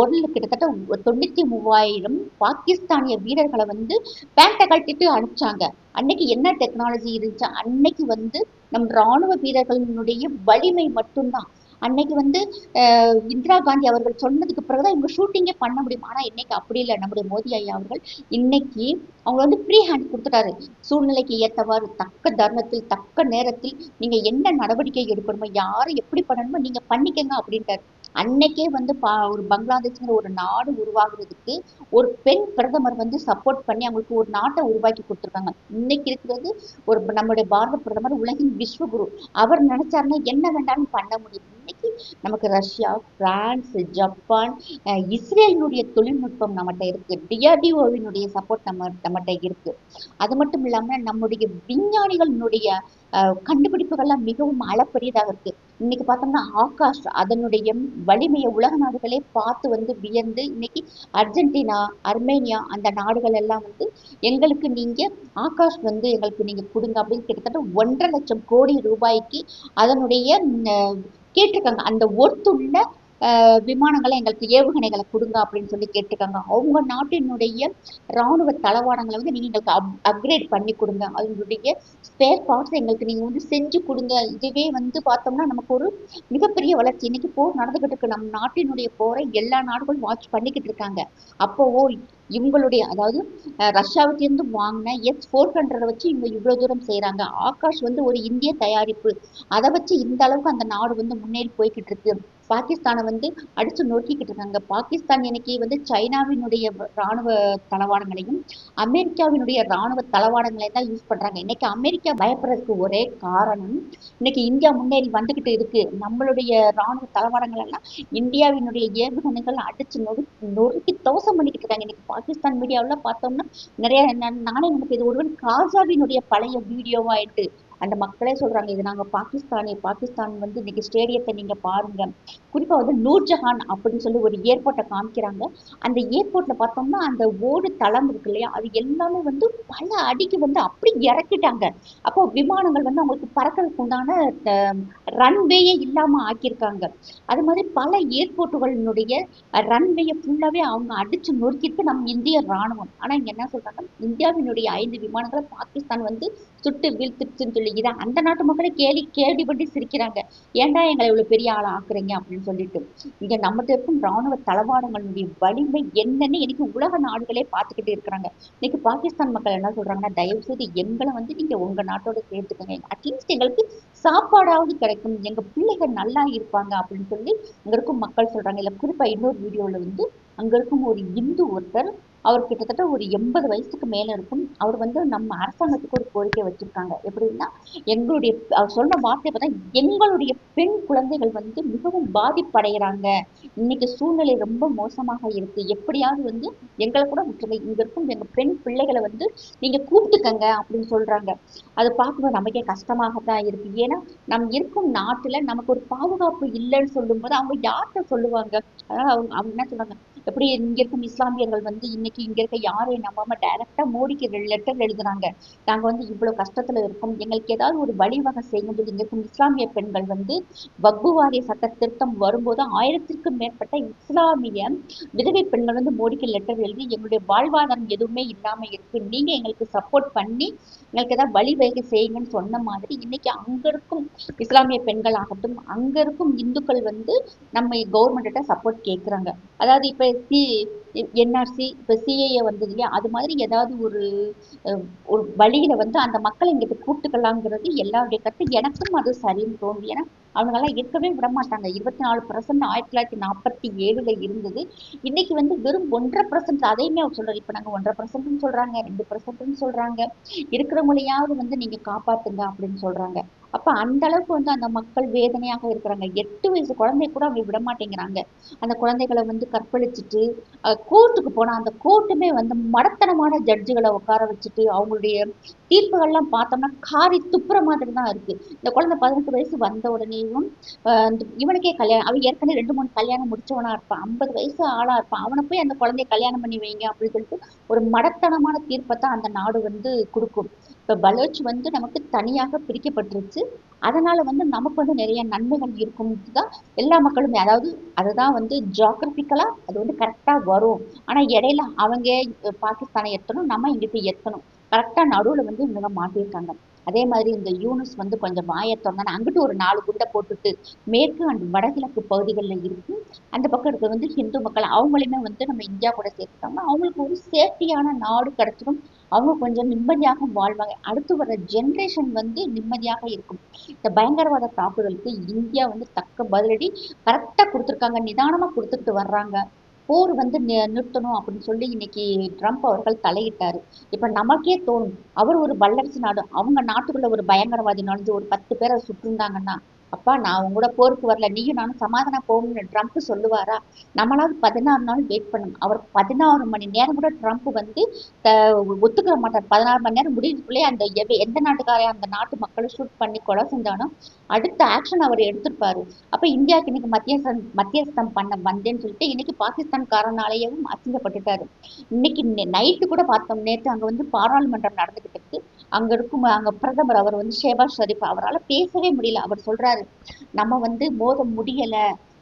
ஒரு கிட்டத்தட்ட தொண்ணூத்தி மூவாயிரம் பாகிஸ்தானிய வீரர்களை வந்து பேண்டை கட்டிட்டு அனுப்பிச்சாங்க. அன்னைக்கு என்ன டெக்னாலஜி இருந்துச்சு? அன்னைக்கு வந்து நம் ராணுவ வீரர்களினுடைய வலிமை மட்டும்தான். அன்னைக்கு வந்து இந்திரா காந்தி அவர்கள் சொன்னதுக்கு பிறகுதான் இவங்க ஷூட்டிங்கே பண்ண முடியும். ஆனால் இன்னைக்கு அப்படி இல்லை. நம்முடைய மோடி ஐயா அவர்கள் இன்னைக்கு அவங்க வந்து ஃப்ரீ ஹேண்ட் கொடுத்துட்டாரு. சூழ்நிலைக்கு ஏற்றவாறு தக்க தர்மத்தில் தக்க நேரத்தில் நீங்க என்ன நடவடிக்கை எடுக்கணுமோ யாரை எப்படி பண்ணணுமோ நீங்க பண்ணிக்கங்க அப்படின்ட்டாரு. அன்னைக்கே வந்து பா ஒரு பங்களாதேஷ்ங்கிற ஒரு நாடு உருவாகுறதுக்கு ஒரு பெண் பிரதமர் வந்து சப்போர்ட் பண்ணி அவங்களுக்கு ஒரு நாட்டை உருவாக்கி கொடுத்துருக்காங்க. இன்னைக்கு இருக்கிறது ஒரு நம்முடைய பாரத பிரதமர் உலகின் விஸ்வகுரு. அவர் நினைச்சாருன்னா என்ன வேண்டாலும் பண்ண முடியும். இன்னைக்கு நமக்கு ரஷ்யா பிரான்ஸ் ஜப்பான் இஸ்ரேலினுடைய தொழில்நுட்பம் நம்மகிட்ட இருக்கு. டிஆர்டிஓவினுடைய சப்போர்ட் நம்ம நம்மகிட்ட இருக்கு. அது மட்டும் இல்லாம நம்முடைய விஞ்ஞானிகளினுடைய கண்டுபிடிப்புகள்லாம் மிகவும் அளப்பரியதாக இருக்கு. இன்னைக்கு பார்த்தோம்னா ஆகாஷ் அதனுடைய வலிமையை உலக நாடுகளே பார்த்து வந்து வியந்து இன்னைக்கு அர்ஜென்டினா அர்மேனியா அந்த நாடுகள் எல்லாம் வந்து எங்களுக்கு நீங்க ஆகாஷ் வந்து எங்களுக்கு நீங்க கொடுங்க அப்படின்னு கிட்டத்தட்ட ஒன்றரை லட்சம் கோடி ரூபாய்க்கு அதனுடைய கேட்டிருக்காங்க. அந்த ஒர்த்துள்ள விமானங்களை எங்களுக்கு ஏவுகணைகளை கொடுங்க அப்படின்னு சொல்லி கேட்டிருக்காங்க. அவங்க நாட்டினுடைய ராணுவ தளவாடங்களை வந்து நீங்க எங்களுக்கு அப் அப்கிரேட் பண்ணி கொடுங்க. அதனுடைய ஸ்பேர் பார்ட்ஸ் எங்களுக்கு நீங்க வந்து செஞ்சு கொடுங்க. இதுவே வந்து பார்த்தோம்னா நமக்கு ஒரு மிகப்பெரிய வளர்ச்சி. இன்னைக்கு போர் நடந்துகிட்டு இருக்கு. நம்ம நாட்டினுடைய போரை எல்லா நாடுகளும் வாட்ச் பண்ணிக்கிட்டு இருக்காங்க. அப்போ இவங்களுடைய அதாவது ரஷ்யாவிட்டிருந்து வாங்கின எஸ் ஃபோர் ஹண்ட்ரட் வச்சு இவங்க இவ்வளவு தூரம் செய்கிறாங்க ஆகாஷ் வந்து ஒரு இந்திய தயாரிப்பு. அதை வச்சு இந்த அளவுக்கு அந்த நாடு வந்து முன்னேறி போய்கிட்டு இருக்கு. பாகிஸ்தானை வந்து அடிச்சு நொறுக்கிக்கிட்டு இருக்காங்க. பாகிஸ்தான் இன்னைக்கு வந்து சைனாவினுடைய ராணுவ தளவாடங்களையும் அமெரிக்காவினுடைய ராணுவ தளவாடங்களையும் தான் யூஸ் பண்றாங்க. இன்னைக்கு அமெரிக்கா பயப்படுறதுக்கு ஒரே காரணம் இன்னைக்கு இந்தியா முன்னேறி வந்துகிட்டு இருக்கு. நம்மளுடைய ராணுவ தளவாடங்கள் எல்லாம் இந்தியாவினுடைய ஏவுகணைகள் அடிச்சு நொறு நொறுக்கி தோசம் பண்ணிக்கிட்டு இருக்காங்க. இன்னைக்கு பாகிஸ்தான் மீடியாவில் பார்த்தோம்னா நிறைய நானே நமக்கு இது ஒருவன் காஜாவினுடைய பழைய வீடியோவாயிட்டு அந்த மக்களே சொல்றாங்க இது நாங்க பாகிஸ்தானி பாகிஸ்தான் வந்து இன்னைக்கு ஸ்டேடியத்தை நீங்க பாருங்க. குறிப்பா வந்து நூர்ஜஹான் அப்படின்னு சொல்லி ஒரு ஏர்போர்ட்டை காமிக்கிறாங்க. அந்த ஏர்போர்ட்ல பார்த்தோம்னா அந்த ஓடு தளம் இருக்கு இல்லையா அது எல்லாமே வந்து பல அடிக்கு வந்து அப்படி இறக்கிட்டாங்க. அப்போ விமானங்கள் வந்து அவங்களுக்கு பறக்கிறதுக்கு உண்டான ரன்வேயே இல்லாம ஆக்கியிருக்காங்க. அது மாதிரி பல ஏர்போர்ட்டுகளினுடைய ரன்வேயை ஃபுல்லாவே அவங்க அடிச்சு நொறுக்கிட்டு நம்ம இந்திய ராணுவம். ஆனா இங்க என்ன சொல்றாங்க இந்தியாவினுடைய ஐந்து விமானங்களை பாகிஸ்தான் வந்து சுட்டு வீழ்த்துட்டுன்னு சொல்லி இதை அந்த நாட்டு மக்களை கேலி கேள்விப்பட்டு சிரிக்கிறாங்க. ஏன்டா எங்களை இவ்வளவு பெரிய ஆளா ஆக்குறீங்க அப்படின்னு சொல்லிட்டு. இங்க நம்மகிட்ட இருக்கும் ராணுவ தளவாடங்களுடைய வலிமை என்னன்னு இன்னைக்கு உலக நாடுகளே பார்த்துக்கிட்டு இருக்கிறாங்க. இன்னைக்கு பாகிஸ்தான் மக்கள் என்ன சொல்றாங்கன்னா தயவு செய்து எங்களை வந்து நீங்க உங்க நாட்டோட சேர்த்துக்கோங்க. அட்லீஸ்ட் எங்களுக்கு சாப்பாடாவது கிடைக்கும். எங்க பிள்ளைகள் நல்லா இருப்பாங்க. அப்படின்னு சொல்லி அங்க இருக்கும் மக்கள் சொல்றாங்க. இல்ல குறிப்பா இன்னொரு வீடியோல வந்து அங்க இருக்கும் ஒரு இந்து ஒருத்தர் அவர் கிட்டத்தட்ட ஒரு எண்பது வயசுக்கு மேல இருக்கும். அவர் வந்து நம்ம அரசாங்கத்துக்கு ஒரு கோரிக்கை வச்சிருக்காங்க. எப்படின்னா எங்களுடைய அவர் சொன்ன வார்த்தை பார்த்தா எங்களுடைய பெண் குழந்தைகள் வந்து மிகவும் பாதிப்படைகிறாங்க. இன்னைக்கு சூழ்நிலை ரொம்ப மோசமாக இருக்கு. எப்படியாவது வந்து எங்களை கூட விட்டுருங்க. இங்க இருக்கும் எங்க பெண் பிள்ளைகளை வந்து நீங்க கூப்பிட்டுக்கங்க அப்படின்னு சொல்றாங்க. அது பார்க்கும்போது நமக்கே கஷ்டமாகத்தான் இருக்கு. ஏன்னா நம்ம இருக்கும் நாட்டுல நமக்கு ஒரு பாதுகாப்பு இல்லைன்னு சொல்லும்போது அவங்க யார்கிட்ட சொல்லுவாங்க? அதனால அவங்க அவங்க என்ன சொல்றாங்க? எப்படி இங்க இருக்கும் இஸ்லாமியர்கள் வந்து இன்னைக்கு இங்க இருக்க யாரையும் நம்பாம டைரக்டா மோடிக்கு லெட்டர் எழுதுறாங்க. நாங்க வந்து இவ்வளவு கஷ்டத்துல இருக்கோம். எங்களுக்கு ஏதாவது ஒரு வழிவகை செய்யும் போது இங்க இருக்கும் இஸ்லாமிய பெண்கள் வந்து வக்பு வாரிய சட்ட திருத்தம் வரும்போது ஆயிரத்திற்கும் மேற்பட்ட இஸ்லாமிய விதவை பெண்கள் வந்து மோடிக்கு லெட்டர் எழுதி எங்களுடைய வாழ்வாதாரம் எதுவுமே இல்லாம இருக்கு. நீங்க எங்களுக்கு சப்போர்ட் பண்ணி எங்களுக்கு ஏதாவது வழிவகை செய்யுங்கன்னு சொன்ன மாதிரி இன்னைக்கு அங்க இருக்கும் இஸ்லாமிய பெண்கள் ஆகட்டும் அங்க இருக்கும் இந்துக்கள் வந்து நம்ம கவர்மெண்ட்ட சப்போர்ட் கேட்குறாங்க அதாவது இப்போ சி என்ஆர்சி இப்போ சிஏஏ வந்தது இல்லையா? அது மாதிரி ஏதாவது ஒரு ஒரு வழியில வந்து அந்த மக்களை இங்கிட்டு கூப்பிட்டுக்கலாங்கிறது எல்லாருடைய கருத்து. எனக்கும் அது சரின்னு தோணுது. ஏன்னா அவங்கெல்லாம் இருக்கவே விட மாட்டாங்க. இருபத்தி நாலு பர்சன்ட் ஆயிரத்தி தொள்ளாயிரத்தி நாற்பத்தி ஏழுல இருந்தது. இன்னைக்கு வந்து வெறும் ஒன்றரை பர்சன்ட் அதையுமே அவர் சொல்றாரு. இப்ப நாங்க ஒன்றரை பர்சன்ட்னு சொல்றாங்க ரெண்டு பர்சன்ட்னு சொல்றாங்க. இருக்கிறவங்களையாவது வந்து நீங்க காப்பாத்துங்க அப்படின்னு சொல்றாங்க. அப்ப அந்த அளவுக்கு வந்து அந்த மக்கள் வேதனையாக இருக்கிறாங்க. எட்டு வயசு குழந்தைய கூட அவங்க விட மாட்டேங்கிறாங்க. அந்த குழந்தைகளை வந்து கற்பழிச்சிட்டு கோர்ட்டுக்கு போனா அந்த கோர்ட்டுமே வந்து மடத்தனமான ஜட்ஜுகளை உட்கார வச்சுட்டு அவங்களுடைய தீர்ப்புகள்லாம் பார்த்தோம்னா காரி துப்புற மாதிரி தான் இருக்கு. இந்த குழந்தை பதினெட்டு வயசு வந்த உடனேயும் இந்த இவனுக்கே கல்யாணம் அவன் ஏற்கனவே ரெண்டு மூணு கல்யாணம் முடிச்சவனா இருப்பான். ஐம்பது வயசு ஆளா இருப்பான். அவனை போய் அந்த குழந்தைய கல்யாணம் பண்ணி வைங்க அப்படின்னு சொல்லிட்டு ஒரு மடத்தனமான தீர்ப்பை தான் அந்த நாடு வந்து கொடுக்கும். இப்போ பலோச் வந்து நமக்கு தனியாக பிரிக்கப்பட்டுருச்சு. அதனால வந்து நமக்கு வந்து நிறைய நன்மைகள் இருக்கும். தான் எல்லா மக்களுமே அதாவது அதுதான் வந்து ஜியாகிரபிக்கலா அது வந்து கரெக்டா வரும். ஆனா இடையில அவங்க பாகிஸ்தானை எத்தணும் நம்ம இங்கிட்டு எத்தணும். கரெக்டா நடுவுல வந்து இவங்க மாட்டியிருக்காங்க. அதே மாதிரி இந்த யூனுஸ் வந்து கொஞ்சம் வாயை அங்கிட்டு ஒரு நாலு குண்டை போட்டுட்டு மேற்கு அண்ட் வடகிழக்கு பகுதிகளில் இருக்கு அந்த பக்கம் இருக்க வந்து ஹிந்து மக்கள் அவங்களையுமே வந்து நம்ம இந்தியா கூட சேர்த்துட்டோம்னா அவங்களுக்கு ஒரு சேஃப்டியான நாடு கிடைச்சிடும். அவங்க கொஞ்சம் நிம்மதியாக வாழ்வாங்க. அடுத்து வர ஜென்ரேஷன் வந்து நிம்மதியாக இருக்கும். இந்த பயங்கரவாத தாக்குதலுக்கு இந்தியா வந்து தக்க பதிலடி கரெக்டா கொடுத்துருக்காங்க நிதானமா கொடுத்துட்டு வர்றாங்க. போர் வந்து நி- நிறுத்தணும் அப்படின்னு சொல்லி இன்னைக்கு ட்ரம்ப் அவர்கள் தலையிட்டாரு. இப்ப நமக்கே தோணும் அவர் ஒரு வல்லரசு நாடு அவங்க நாட்டுக்குள்ள ஒரு பயங்கரவாதி நுழைஞ்சு ஒரு பத்து பேரை சுட்டிருந்தாங்கன்னா அப்பா நான் உங்க கூட போருக்கு வரல. நீயும் நானும் சமாதானம் போகணும்னு ட்ரம்ப் சொல்லுவாரா? நம்மளாவது பதினாறு நாள் வெயிட் பண்ணணும். அவர் பதினாறு மணி நேரம் கூட ட்ரம்ப் வந்து ஒத்துக்கிற மாட்டார். பதினாறு மணி நேரம் முடியறதுக்குள்ளே அந்த எவ- எந்த நாட்டுக்காரையும் அந்த நாட்டு மக்களை ஷூட் பண்ணி கொலை செஞ்சானோ அடுத்த ஆக்ஷன் அவர் எடுத்திருப்பாரு. அப்ப இந்தியாவுக்கு இன்னைக்கு மத்தியஸ்தம் மத்தியஸ்தம் பண்ண வந்தேன்னு சொல்லிட்டு இன்னைக்கு பாகிஸ்தான்காரனாலேயும் அசிங்கப்பட்டுட்டாரு. இன்னைக்கு நைட்டு கூட பார்த்தோம். நேற்று அங்க வந்து பாராளுமன்றம் நடந்துகிட்டு இருக்கு. அங்க இருக்கும் அங்க பிரதமர் அவர் வந்து ஷேபாஸ் ஷரீப். அவரால பேசவே முடியல. அவர் சொல்றாரு நம்ம வந்து போத முடியல.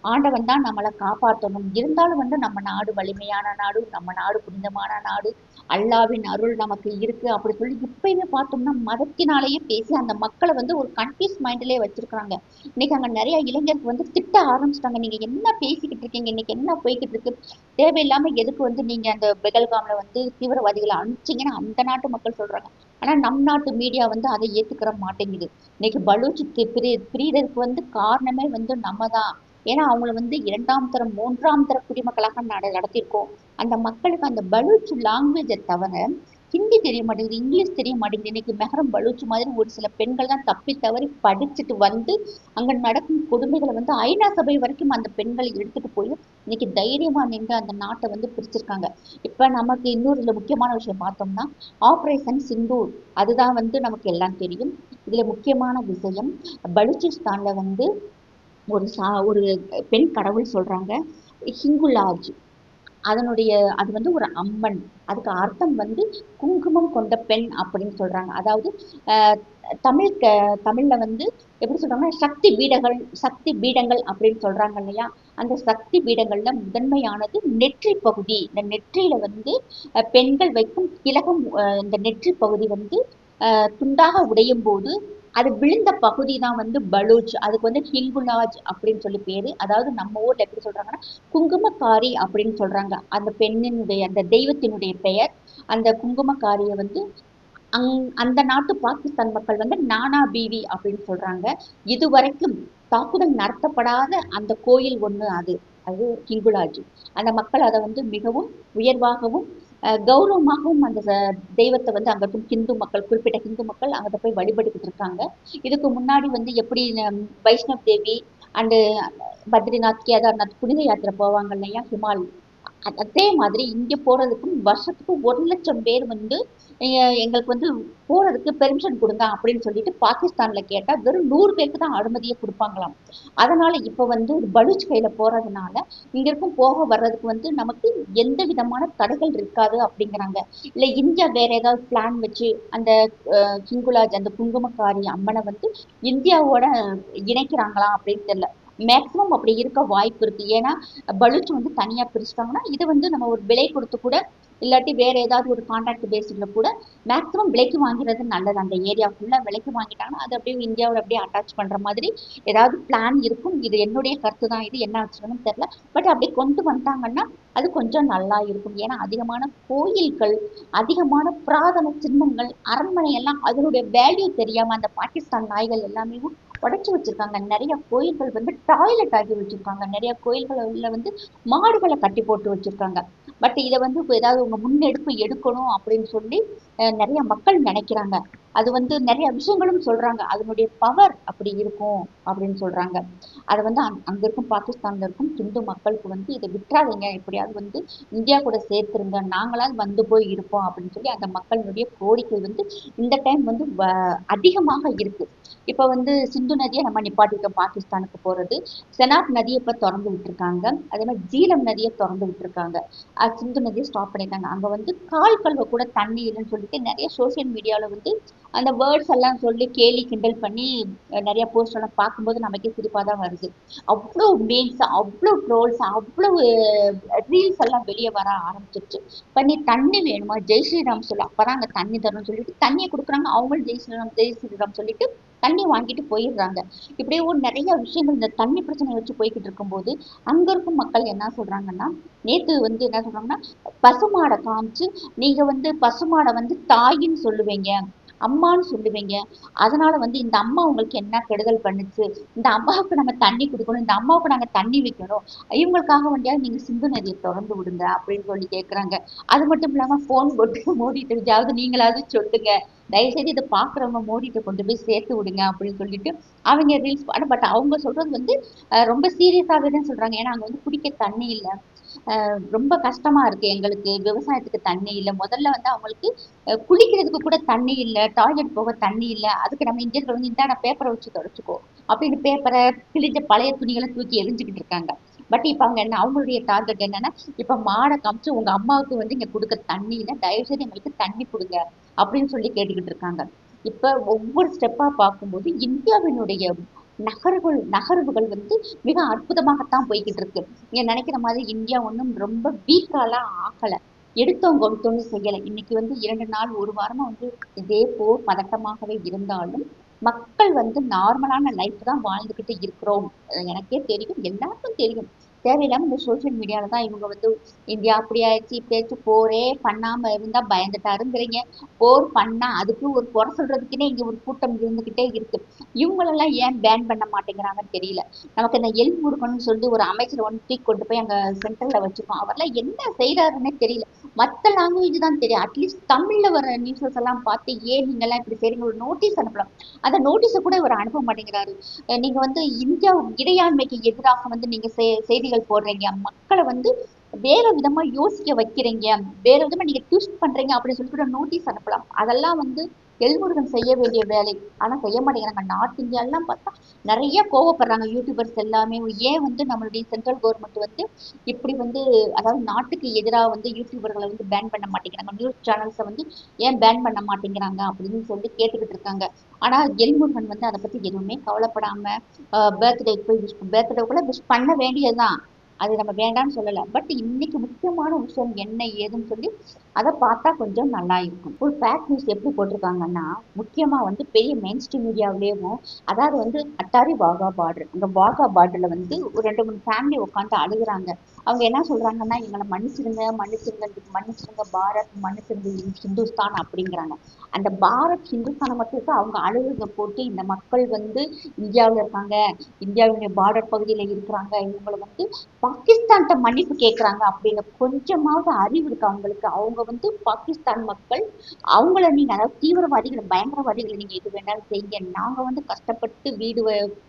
ஆண்டவன் தான் நம்மளை காப்பாற்றணும் இருந்தாலும் வந்து நம்ம நாடு வலிமையான நாடு நம்ம நாடு புனிதமான நாடு அல்லாவின் அருள் நமக்கு இருக்கு அப்படி சொல்லி இப்பயுமே பார்த்தோம்னா மதத்தினாலேயே பேசி அந்த மக்களை வந்து ஒரு கன்ஃபியூஸ் மைண்ட்லயே வச்சிருக்காங்க இன்னைக்கு அங்க நிறைய இளைஞருக்கு வந்து திட்ட ஆரம்பிச்சிட்டாங்க. நீங்க என்ன பேசிக்கிட்டு இருக்கீங்க? இன்னைக்கு என்ன போய்கிட்டு இருக்கு? தேவையில்லாம எதுக்கு வந்து நீங்க அந்த பெகல்காம்ல வந்து தீவிரவாதிகளை அனுப்பிச்சிங்கன்னு அந்த நாட்டு மக்கள் சொல்றாங்க. ஆனா நம் நாட்டு மீடியா வந்து அதை ஏத்துக்கிற மாட்டேங்குது. இன்னைக்கு பலூச் பிரியருக்கு வந்து காரணமே வந்து நம்ம தான் ஏன்னா அவங்கள வந்து இரண்டாம் தரம் மூன்றாம் தர குடிமக்களாக நட நடத்தியிருக்கோம். அந்த மக்களுக்கு அந்த பலூச் லாங்குவேஜை தவிர ஹிந்தி தெரிய மாட்டேங்குது இங்கிலீஷ் தெரிய மாட்டேங்குது. இன்னைக்கு மெஹரம் பலூச் மாதிரி ஒரு சில பெண்கள் தான் தப்பி தவறி படிச்சுட்டு வந்து அங்க நடக்கும் கொடுமைகளை வந்து ஐநா சபை வரைக்கும் அந்த பெண்களை எடுத்துட்டு போய் இன்னைக்கு தைரியமா நின்று அந்த நாட்டை வந்து பிரிச்சிருக்காங்க. இப்ப நமக்கு இன்னொரு முக்கியமான விஷயம் பார்த்தோம்னா ஆப்ரேஷன் சிந்தூர் அதுதான் வந்து நமக்கு எல்லாம் தெரியும். இதுல முக்கியமான விஷயம் பலூச்சிஸ்தான்ல வந்து ஒரு சா ஒரு பெண் கடவுள் சொல்றாங்க ஹிங்குலாஜ் அதனுடைய அது வந்து ஒரு அம்மன். அதுக்கு அர்த்தம் வந்து குங்குமம் கொண்ட பெண் அப்படின்னு சொல்றாங்க. அதாவது ஆஹ் தமிழ் க தமிழ்ல வந்து எப்படி சொல்றாங்கன்னா சக்தி பீடங்கள் சக்தி பீடங்கள் அப்படின்னு சொல்றாங்க இல்லையா? அந்த சக்தி பீடங்கள்ல முதன்மையானது நெற்றி பகுதி. இந்த நெற்றியில வந்து அஹ் பெண்கள் வைக்கும் திலகம் அஹ் இந்த நெற்றி பகுதி வந்து ஆஹ் துண்டாக உடையும் போது அது விழுந்த பகுதி தான் வந்து பலூச். அதுக்கு வந்து ஹில்குலாஜ் அப்படின்னு சொல்லி பேரு. அதாவது நம்ம ஊர்ல எப்படி சொல்றாங்கன்னா குங்குமக்காரி அப்படின்னு சொல்றாங்க. அந்த பெண்ணினுடைய அந்த தெய்வத்தினுடைய பெயர். அந்த குங்குமக்காரியை வந்து அங் அந்த நாட்டு பாகிஸ்தான் மக்கள் வந்து நானா பீவி அப்படின்னு சொல்றாங்க. இதுவரைக்கும் தாக்குதல் நடத்தப்படாத அந்த கோயில் ஒண்ணு அது. அது கிங்குலாஜி அந்த மக்கள் அதை வந்து மிகவும் உயர்வாகவும் கௌரவமாகவும் அந்த தெய்வத்தை வந்து அங்க இருக்கும் ஹிந்து மக்கள் குறிப்பிட்ட ஹிந்து மக்கள் அங்கே போய் வழிபட்டுக்கிட்டு இருக்காங்க. இதுக்கு முன்னாடி வந்து எப்படி வைஷ்ணவ் தேவி அண்டு பத்ரிநாத் கேதார்நாத் புனித யாத்திரை போவாங்க இல்லையா? ஹிமால் அதே மாதிரி இங்கே போகிறதுக்கும் வருஷத்துக்கு ஒரு லட்சம் பேர் வந்து எங்களுக்கு வந்து போகிறதுக்கு பெர்மிஷன் கொடுங்க அப்படின்னு சொல்லிட்டு பாகிஸ்தானில் கேட்டால் வெறும் நூறு பேருக்கு தான் அனுமதியை கொடுப்பாங்களாம். அதனால் இப்போ வந்து பலூச் கையில் போகிறதுனால இங்கே இருக்கும் போக வர்றதுக்கு வந்து நமக்கு எந்த விதமான தடைகள் இருக்காது அப்படிங்கிறாங்க. இல்லை இந்தியா வேற ஏதாவது பிளான் வச்சு அந்த கிங்குலாஜ் அந்த குங்குமக்காரி அம்மனை வந்து இந்தியாவோட இணைக்கிறாங்களா அப்படின்னு தெரியல. மேக்ஸிமம் அப்படி இருக்க வாய்ப்பு இருக்கு. ஏன்னா பலூச் வந்து தனியா பிரிச்சிட்டாங்கன்னா இது வந்து நம்ம ஒரு விலை கொடுத்து கூட இல்லாட்டி வேற ஏதாவது ஒரு கான்ட்ராக்ட் பேசிஸ்ல கூட மேக்ஸிமம் விலைக்கு வாங்கிறது நல்லது. அந்த ஏரியா ஃபுல்லா விலைக்கு வாங்கிட்டாங்கன்னா அது அப்படியே இந்தியாவில் அப்படியே அட்டாச் பண்ற மாதிரி ஏதாவது பிளான் இருக்கும். இது என்னுடைய கருத்து தான் இது என்ன வச்சுக்கணும்னு தெரியல. பட் அப்படி கொண்டு வந்துட்டாங்கன்னா அது கொஞ்சம் நல்லா இருக்கும். ஏன்னா அதிகமான கோயில்கள் அதிகமான புராதன சின்னங்கள் அரண்மனை எல்லாம் அதனுடைய வேல்யூ தெரியாம அந்த பாகிஸ்தான் நாய்கள் எல்லாமே உடைச்சி வச்சிருக்காங்க. நிறைய கோயில்கள் வந்து டாய்லெட் ஆகி வச்சிருக்காங்க. நிறைய கோயில்கள்ல வந்து மாடுகளை கட்டி போட்டு வச்சிருக்காங்க. பட் இதை வந்து இப்ப ஏதாவது உங்க முன்னெடுப்பு எடுக்கணும் அப்படின்னு சொல்லி நிறைய மக்கள் நினைக்கிறாங்க. அது வந்து நிறைய விஷயங்களும் சொல்றாங்க. அதனுடைய பவர் அப்படி இருக்கும் அப்படின்னு சொல்றாங்க. அதை வந்து அங்க இருக்கும் பாகிஸ்தான்ல இருக்கும் இந்து மக்களுக்கு வந்து இதை விட்டுறாதீங்க. எப்படியாவது வந்து இந்தியா கூட சேர்த்துருங்க. நாங்களாவது வந்து போய் இருப்போம் அப்படின்னு சொல்லி அந்த மக்களுடைய கோரிக்கை வந்து இந்த டைம் வந்து வ- அதிகமாக இருக்கு. இப்ப வந்து சிந்து நதியை நம்ம நிப்பாட்டிட்டோம். பாகிஸ்தானுக்கு போறது. செனாப் நதியை இப்ப திறந்து விட்டுருக்காங்க. அதே மாதிரி ஜீலம் நதியை திறந்து விட்டுருக்காங்க. சிந்து நதியை ஸ்டாப் பண்ணிட்டாங்க. அங்க வந்து கால் கழுவ கூட தண்ணி இல்லைன்னு சொல்லிட்டு நிறைய சோசியல் மீடியால வந்து அந்த வேர்ட்ஸ் எல்லாம் சொல்லி கேலி கிண்டல் பண்ணி நிறைய போஸ்ட் எல்லாம் பார்க்கும்போது நமக்கே சிரிப்பாக தான் வருது. அவ்வளோ மீன்ஸ் அவ்வளோ ட்ரோல்ஸ் அவ்வளவு ரீல்ஸ் எல்லாம் வெளியே வர ஆரம்பிச்சிருச்சு. பண்ணி தண்ணி வேணுமா? ஜெய் ஸ்ரீராம் சொல்லு. அப்பதான் அங்கே தண்ணி தரணும்னு சொல்லிட்டு தண்ணியை கொடுக்குறாங்க. அவங்களும் ஜெய் ஸ்ரீராம் ஜெய் ஸ்ரீராம் சொல்லிட்டு தண்ணி வாங்கிட்டு போயிடுறாங்க. இப்படியே ஒரு நிறைய விஷயங்கள் இந்த தண்ணி பிரச்சனையை வச்சு போய்கிட்டு இருக்கும்போது அங்க இருக்கும் மக்கள் என்ன சொல்றாங்கன்னா நேத்து வந்து என்ன சொல்றாங்கன்னா பசுமாடை காமிச்சு நீங்க வந்து பசுமாடை வந்து தாயின்னு சொல்லுவீங்க. அம்மான்னு சொல்லுவீங்க. அதனால வந்து இந்த அம்மா உங்களுக்கு என்ன கெடுதல் பண்ணுச்சு? இந்த அம்மாவுக்கு நம்ம தண்ணி கொடுக்கணும். இந்த அம்மாவுக்கு நாங்க தண்ணி வைக்கணும். இவங்களுக்காக வேண்டியா நீங்க சிந்து நதியை திறந்து விடுங்க அப்படின்னு சொல்லி கேக்குறாங்க. அது மட்டும் இல்லாம போன் போட்டு மோடிட்டு யாவது நீங்களாவது சொல்லுங்க. தயவுசெய்து இதை பாக்குறவங்க மோடிட்டு கொண்டு போய் சேர்த்து விடுங்க அப்படின்னு சொல்லிட்டு அவங்க ரீல்ஸ் பட் அவங்க சொல்றது வந்து ரொம்ப சீரியஸாவே தான் சொல்றாங்க. ஏன்னா அங்க வந்து குடிக்க தண்ணி இல்லை. ரொம்ப கஷ்டமா இருக்கு எங்களுக்கு. விவசாயத்துக்கு தண்ணி இல்லை. முதல்ல வந்து அவங்களுக்கு குளிக்கிறதுக்கு கூட தண்ணி இல்ல. டாய்லெட் போக தண்ணி இல்லை. அதுக்கு நம்ம இந்தியர்கள் வந்து இந்தாட பேப்பரை வச்சு தொடச்சுக்கோ. அப்படின்னு பேப்பரை கிழிஞ்ச பழைய துணிகளை தூக்கி எரிஞ்சுக்கிட்டு இருக்காங்க. பட் இப்ப அவங்க என்ன அவங்களுடைய டார்கெட் என்னன்னா இப்ப மாடை காமிச்சு உங்க அம்மாவுக்கு வந்து இங்க கொடுக்க தண்ணி இல்லை. தயவு செய்து எங்களுக்கு தண்ணி கொடுங்க. அப்படின்னு சொல்லி கேட்டுக்கிட்டு இருக்காங்க. இப்ப ஒவ்வொரு ஸ்டெப்பா பார்க்கும்போது இந்தியாவினுடைய நகர்வுகள் நகர்வுகள் வந்து மிக அற்புதமாகத்தான் போய்கிட்டு இருக்கு நீங்க நினைக்கிற மாதிரி இந்தியா ஒன்றும் ரொம்ப வீக்காலாம் ஆகல. எடுத்தோம் கொடுத்தோம்னு செய்யலை. இன்னைக்கு வந்து இரண்டு நாள் ஒரு வாரமா வந்து இதே போர் பதட்டமாகவே இருந்தாலும் மக்கள் வந்து நார்மலான லைஃப் தான் வாழ்ந்துகிட்டு இருக்கிறோம். எனக்கே தெரியும் எல்லாருக்கும் தெரியும். தேவையில்லாம இந்த சோஷியல் மீடியால தான் இவங்க வந்து இந்தியா அப்படி ஆயிடுச்சு இப்படி போரே பண்ணாம இருந்தா பயந்துட்டாருங்கிறீங்க. போர் பண்ணா அதுக்கு ஒரு குறை சொல்றதுக்குனே இங்க ஒரு கூட்டம் இருந்துகிட்டே இருக்கு. இவங்களெல்லாம் ஏன் பேன் பண்ண மாட்டேங்கிறாங்கன்னு தெரியல. நமக்கு இந்த எல் முருகன் சொல்லி ஒரு அமைச்சர் ஒன்று தூக்கி கொண்டு போய் அங்க சென்டர்ல வச்சிருக்கோம். அவர்லாம் என்ன செய்யறாருன்னே தெரியல. மத்த லாங்குவேஜ் தான் தெரியும். அட்லீஸ்ட் தமிழ்ல வர நியூஸஸ் எல்லாம் பார்த்து ஏன் நீங்க எல்லாம் இப்படி செய்றீங்க? ஒரு நோட்டீஸ் அனுப்பலாம். அந்த நோட்டீஸை கூட இவர் அனுப்ப மாட்டேங்கிறாரு. நீங்க வந்து இந்தியா இறையாண்மைக்கு எதிராக வந்து நீங்க செ- செய்திகள் போடுறீங்க. மக்களை வந்து வேற விதமா யோசிக்க வைக்கிறீங்க. வேற விதமா நீங்க ட்விஸ்ட் பண்றீங்க அப்படின்னு சொல்லிட்டு நோட்டீஸ் அனுப்பலாம். அதெல்லாம் வந்து எல்முருகன் செய்ய வேண்டிய வேலை. ஆனா செய்ய மாட்டேங்கிறாங்க. நார்த் இந்தியாலாம் பார்த்தா நிறைய கோவப்படுறாங்க. யூடியூபர்ஸ் எல்லாமே. ஏன் வந்து நம்மளுடைய சென்ட்ரல் கவர்மெண்ட் வந்து இப்படி வந்து அதாவது நாட்டுக்கு எதிராக வந்து யூடியூபர்களை வந்து பேன் பண்ண மாட்டேங்கிறாங்க. நியூஸ் சேனல்ஸை வந்து ஏன் பேன் பண்ண மாட்டேங்கிறாங்க அப்படின்னு சொல்லி கேட்டுக்கிட்டு இருக்காங்க. ஆனா எல்முருகன் வந்து அதை பத்தி எதுவுமே கவலைப்படாம பர்த்டேக்கு போய் விஷ் கூட விஷ் பண்ண வேண்டியதுதான். அது நம்ம வேண்டாம்னு சொல்லலை. பட் இன்னைக்கு முக்கியமான விஷயம் என்ன ஏதுன்னு சொல்லி அதை பார்த்தா கொஞ்சம் நல்லா இருக்கும். ஒரு பேக் நியூஸ் எப்படி போட்டிருக்காங்கன்னா முக்கியமா வந்து பெரிய மெயின் ஸ்ட்ரீம் மீடியாவிலேயும் அதாவது வந்து அட்டாரி வாகா பார்டர் அந்த வாகா பார்டர்ல வந்து ஒரு ரெண்டு மூணு ஃபேமிலி உட்காந்து அழுகுறாங்க. அவங்க என்ன சொல்றாங்கன்னா எங்களை மன்னிச்சிருங்க மன்னிச்சிருங்க மன்னிச்சிருங்க பாரத் மன்னிச்சிருங்க ஹிந்துஸ்தான் அப்படிங்கிறாங்க. அந்த பாரத் ஹிந்துஸ்தானை மட்டும் இருக்க அவங்க அழுகுறத போட்டு இந்த மக்கள் வந்து இந்தியாவுல இருக்காங்க இந்தியாவுடைய பார்டர் பகுதியில இருக்கிறாங்க இவங்களை வந்து பாகிஸ்தான்கிட்ட மன்னிப்பு கேட்கறாங்க அப்படின்னு கொஞ்சமாவது அறிவு இருக்கு அவங்களுக்கு. அவங்க வந்து பாகிஸ்தான் மக்கள் அவங்கள நீங்க அதாவது தீவிரவாதிகள் பயங்கரவாதிகளை நீங்க எது வேணாலும் செய்யுங்க. நாங்க வந்து கஷ்டப்பட்டு வீடு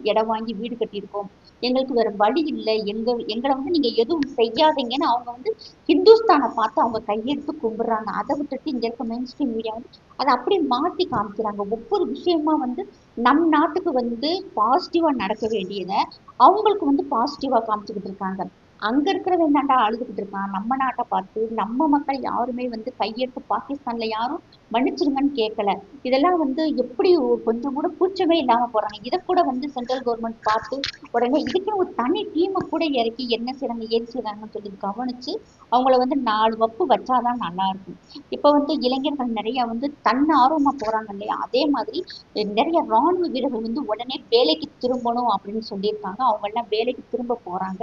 இடம் வாங்கி வீடு கட்டியிருக்கோம். எங்களுக்கு வேற வழி இல்லை. எங்க எங்களை வந்து நீங்க எதுவும் செய்யாதீங்கன்னு அவங்க வந்து ஹிந்துஸ்தானை பார்த்து அவங்க கையெடுத்து கும்பிடுறாங்க. அதை விட்டுட்டு இங்க இருக்க மெயின் ஸ்ட்ரீம் மீடியா வந்து அதை அப்படியே மாத்தி காமிக்கிறாங்க. ஒவ்வொரு விஷயமா வந்து நம் நாட்டுக்கு வந்து பாசிட்டிவா நடக்க வேண்டியதை அவங்களுக்கு வந்து பாசிட்டிவா காமிச்சுக்கிட்டு இருக்காங்க. அங்க இருக்கிறவன் தாண்டா அழுதுகிட்டு இருக்கான். நம்ம நாட்டை பார்த்து நம்ம மக்கள் யாருமே வந்து கையெடுத்து பாகிஸ்தான்ல யாரும் மன்னிச்சிருங்கன்னு கேட்கல. இதெல்லாம் வந்து எப்படி கொஞ்சம் கூட கூச்சமே இல்லாம போறாங்க. இதை கூட வந்து சென்ட்ரல் கவர்மெண்ட் பார்த்து உடனே இதுக்கு ஒரு தனி டீமை கூட இறக்கி என்ன செய்றாங்க ஏது செய்றாங்கன்னு சொல்லி கவனிச்சு அவங்கள வந்து நாலு வப்பு வச்சாதான் நல்லா இருக்கும். இப்ப வந்து இளைஞர்கள் நிறைய வந்து தன் ஆர்வமா போறாங்க இல்லையா? அதே மாதிரி நிறைய ராணுவ வீரர்கள் வந்து உடனே வேலைக்கு திரும்பணும் அப்படின்னு சொல்லியிருக்காங்க. அவங்க எல்லாம் வேலைக்கு திரும்ப போறாங்க.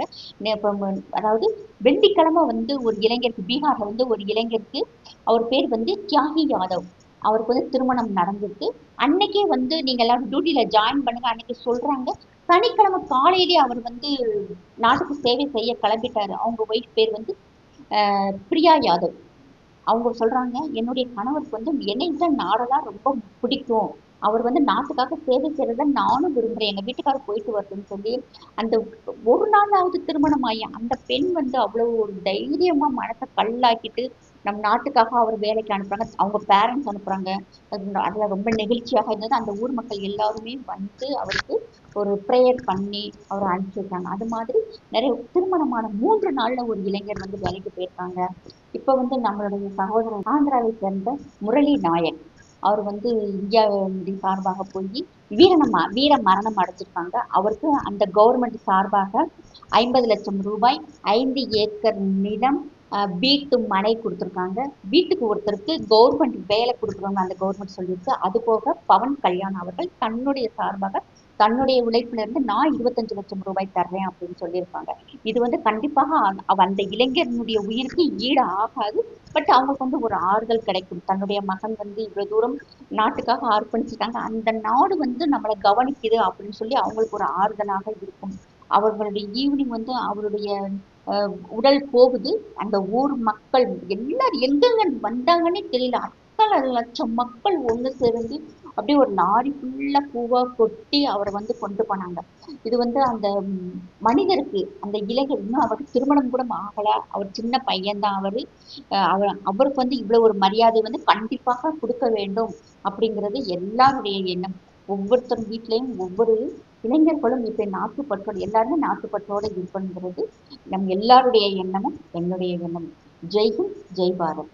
அதாவது வெள்ளிக்கிழமை வந்து ஒரு இளைஞருக்கு பீகார்ல வந்து ஒரு இளைஞருக்கு அவர் பேர் வந்து தியாகி யாதவ். அவருக்கு வந்து திருமணம் நடந்திருக்கு அன்னைக்கே வந்து நீங்க எல்லாரும் டியூட்டியில ஜாயின் பண்ணுங்க அன்னைக்கு சொல்றாங்க. சனிக்கிழமை காலையிலேயே அவர் வந்து நாட்டுக்கு சேவை செய்ய கிளம்பிட்டாரு. அவங்க ஒய்ஃப் பேர் வந்து பிரியா யாதவ். அவங்க சொல்றாங்க என்னுடைய கணவருக்கு வந்து என்னை விட நாடெல்லாம் ரொம்ப பிடிக்கும். அவர் வந்து நாட்டுக்காக சேவை செய்யறத நானும் விரும்புறேன். எங்க வீட்டுக்காரர் போயிட்டு வருதுன்னு சொல்லி அந்த ஒரு நாளாவது திருமணம் ஆகி அந்த பெண் வந்து அவ்வளவு ஒரு தைரியமா மனசை கல்லாக்கிட்டு நம் நாட்டுக்காக அவர் வேலைக்கு அனுப்புறாங்க. அவங்க பேரண்ட்ஸ் அனுப்புறாங்க. அது அதுல ரொம்ப நெகிழ்ச்சியாக இருந்தது. அந்த ஊர் மக்கள் எல்லாருமே வந்து அவருக்கு ஒரு ப்ரேயர் பண்ணி அவரை அனுப்பிச்சிவிட்டாங்க அது மாதிரி நிறைய திருமணமான மூன்று நாள்ல ஒரு இளைஞர் வந்து வேலைக்கு போயிருக்காங்க. இப்ப வந்து நம்மளுடைய சகோதரர் ஆந்திராவை சேர்ந்த முரளி நாயக் அவர் வந்து இந்தியாவின் சார்பாக போய் வீரணம் வீர மரணம் அடைஞ்சிருக்காங்க. அவருக்கு அந்த கவர்மெண்ட் சார்பாக ஐம்பது லட்சம் ரூபாய் ஐந்து ஏக்கர் நிலம் வீட்டு மனை கொடுத்துருக்காங்க. வீட்டுக்கு ஒருத்தருக்கு கவர்மெண்ட் வேலை கொடுக்குறவங்க அந்த கவர்மெண்ட் சொல்லியிருக்கு. அது போக பவன் கல்யாண் அவர்கள் தன்னுடைய சார்பாக தன்னுடைய உழைப்புல இருந்து நான் இருபத்தஞ்சு லட்சம் ரூபாய் தர்றேன் அப்படின்னு சொல்லியிருப்பாங்க இது வந்து கண்டிப்பாக அந்த- இளைஞனுடைய உயிருக்கு ஈடு ஆகாது. பட் அவங்களுக்கு வந்து ஒரு ஆறுதல் கிடைக்கும். தன்னுடைய மகன் வந்து இவ்வளவு தூரம் நாட்டுக்காக அர்ப்பணிச்சிட்டாங்க. அந்த நாடு வந்து நம்மளை கவனிக்குது அப்படின்னு சொல்லி அவங்களுக்கு ஒரு ஆறுதலாக இருக்கும். அவர்களுடைய ஈவினிங் வந்து அவருடைய அஹ், உடல் போகுது. அந்த ஊர் மக்கள் எல்லாரும் எங்கெங்க வந்தாங்கன்னே தெரியல. அத்தனை லட்சம் மக்கள் ஒண்ணு சேர்ந்து அப்படியே ஒரு நாடி ஃபுல்லா பூவா கொட்டி அவரை வந்து கொண்டு போனாங்க. இது வந்து அந்த மனிதருக்கு அந்த இளைஞர் இன்னும் அவருக்கு திருமணம் கூட ஆகல. அவர் சின்ன பையன்தான் அவரு. அவர் அவருக்கு வந்து இவ்வளவு ஒரு மரியாதை வந்து கண்டிப்பாக கொடுக்க வேண்டும் அப்படிங்கிறது எல்லாருடைய எண்ணம். ஒவ்வொருத்தர் வீட்லயும் ஒவ்வொரு இளைஞர்களும் இப்ப நாட்டுப்பற்றோடு எல்லாருமே நாட்டுப்பற்றோட இருக்கணுங்கிறது நம் எல்லாருடைய எண்ணமும் என்னுடைய எண்ணமும். ஜெய்ஹிந்த் ஜெய் பாரத்.